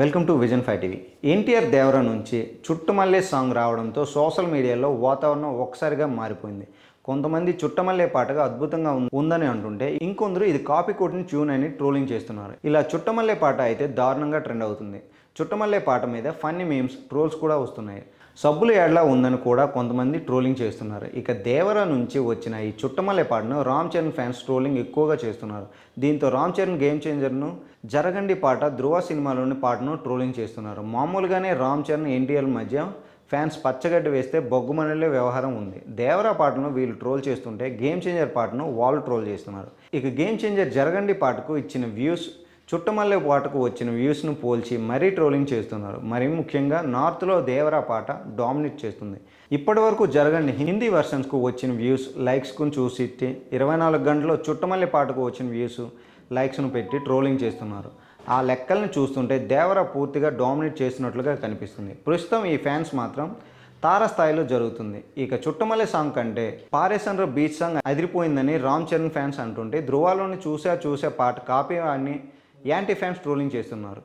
Welcome to vision five TV. NTR Devara నుంచి Chuttamalle song రావడంతో social మీడియాలో వాతావరణం ఒక్కసారిగా మారిపోయింది. కొంతమంది చుట్టమల్లే పాటగా అద్భుతంగా ఉందని అంటుంటే ఇంకొందరు ఇది కాపీ కొట్టిన ట్యూన్ అని ట్రోలింగ్ చేస్తున్నారు. ఇలా చుట్టమల్లే పాట అయితే దారుణంగా ట్రెండ్ అవుతుంది. చుట్టమల్లే పాట మీద ఫన్నీ మీమ్స్ ట్రోల్స్ కూడా వస్తున్నాయి. సబ్బులు ఏడ్లా ఉందని కూడా కొంతమంది ట్రోలింగ్ చేస్తున్నారు. ఇక దేవర నుంచి వచ్చిన ఈ చుట్టమల్లె పాటను రామ్ చరణ్ ఫ్యాన్స్ ట్రోలింగ్ ఎక్కువగా చేస్తున్నారు. దీంతో రామ్ చరణ్ గేమ్ చేంజర్ను జరగండి పాట ధృవ సినిమాలోని పాటను ట్రోలింగ్ చేస్తున్నారు. మామూలుగానే రామ్ చరణ్ ఎన్టీఆర్ మధ్య ఫ్యాన్స్ పచ్చగడ్డి వేస్తే బొగ్గుమనలే వ్యవహారం ఉంది. దేవరా పాటను వీళ్ళు ట్రోల్ చేస్తుంటే గేమ్ చేంజర్ పాటను వాళ్ళు ట్రోల్ చేస్తున్నారు. ఇక గేమ్ చేంజర్ జరగండి పాటకు ఇచ్చిన వ్యూస్ చుట్టమల్లె పాటకు వచ్చిన వ్యూస్ను పోల్చి మరీ ట్రోలింగ్ చేస్తున్నారు. మరీ ముఖ్యంగా నార్త్లో దేవరా పాట డామినేట్ చేస్తుంది. ఇప్పటి వరకు జరగండి హిందీ వెర్షన్స్కు వచ్చిన వ్యూస్ లైక్స్కు చూసి ఇరవై నాలుగు గంటల్లో చుట్టమల్లె పాటకు వచ్చిన వ్యూస్ లైక్స్ను పెట్టి ట్రోలింగ్ చేస్తున్నారు. ఆ లెక్కల్ని చూస్తుంటే దేవర పూర్తిగా డామినేట్ చేసినట్లుగా కనిపిస్తుంది. ప్రస్తుతం ఈ ఫ్యాన్స్ మాత్రం తారస్థాయిలో జరుగుతుంది. ఇక చుట్టమల్లి సాంగ్ కంటే పారేసండ్ర బీచ్ సాంగ్ అదిరిపోయిందని రామ్ చరణ్ ఫ్యాన్స్ అంటుంటే ధృవాలోని చూసా చూసా పాట కాపీ అని యాంటీ ఫ్యాన్స్ ట్రోలింగ్ చేస్తున్నారు.